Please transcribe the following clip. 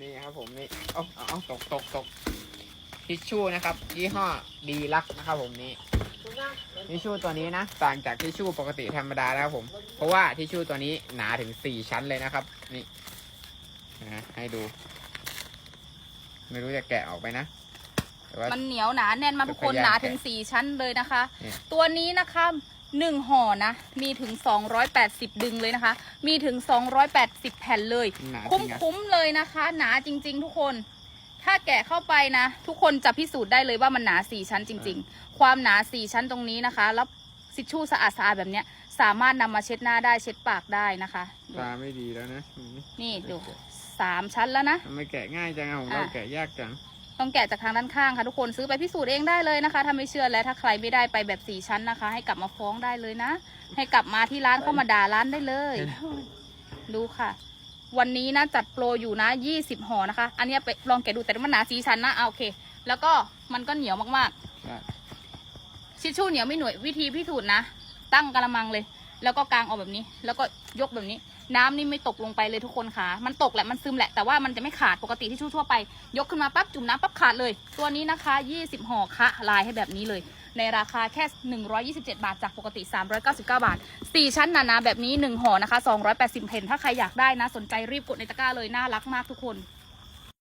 นี่ครับผมนี่เอาเอาเอาตกตกตกทิชชู่นะครับยี่ห้อดีลักนะครับผมนี่ทิชชู่ตัวนี้นะต่างจากทิชชู่ปกติธรรมดานะครับผม เพราะว่าทิชชู่ตัวนี้หนาถึงสี่ชั้นเลยนะครับ นี่นะให้ดู ไม่รู้จะแกะออกไปนะแต่ว่ามันเหนียวหนาแน่นมากทุกคนเป็นพยานหนาถึงแกะสี่ชั้นเลยนะคะเนี่ยตัวนี้นะคะ หนึ่งห่อนะ มีถึง 280 ดึงเลยนะคะ มีถึง 280 แผ่นเลย หนาจคุ้มริงอะ คุ้มเลยนะคะ หนาจริง ๆ ทุกคน ถ้าแกะเข้าไปนะ ทุกคนจะพิสูจน์ได้เลยว่ามันหนาสี่ชั้นจริง ๆ ความหนาสี่ชั้นตรงนี้นะคะ แล้วซิชชู่สะอาดสะอาดแบบเนี้ย สามารถนำมาเช็ดหน้าได้เช็ดปากได้นะคะดูตาไม่ดีแล้วนะอืมนี่ดูสามชั้นแล้วนะ ทำไมแกะง่ายจังอะของเราอะ แกะยากจัง ต้องแกะจากทางด้านข้างค่ะทุกคนซื้อไปพิสูจน์เองได้เลยนะคะ ถ้าไม่เชื่อและถ้าใครไม่ได้ไปแบบสี่ชั้นนะคะ ให้กลับมาฟ้องได้เลยนะ ให้กลับมาที่ร้านเข้ามาด่าร้านได้เลย ดูค่ะ วันนี้นะจัดโปรอยู่นะยี่สิบห่อนะคะ อันเนี้ยไปลองแกะดูแต่มันหนาสีชั้นนะเอาโอเค แล้วก็มันก็เหนียวมากๆชิชชู่เหนียวไม่หน่วยวิธีพิสูจน์นะ ตั้งกระมังเลย แล้วก็กางออกแบบนี้ แล้วก็ยกแบบนี้ น้ำนี่ไม่ตกลงไปเลยทุกคนค่ะ มันตกแหละมันซึมแหละแต่ว่ามันจะไม่ขาดปกติที่ชู่ทั่วไป ยกขึ้นมาปั๊บจุ่มน้ำปั๊บขาดเลย ตัวนี้นะคะ 20ห่อคะลายให้แบบนี้เลย ในราคาแค่ 127 บาทจากปกติ 399 บาท 4 ชั้นหนาๆแบบนี้ 1ห่อนะคะ 280เพนถ้าใครอยากได้นะสนใจรีบกดในตะกร้าเลยน่ารักมากทุกคน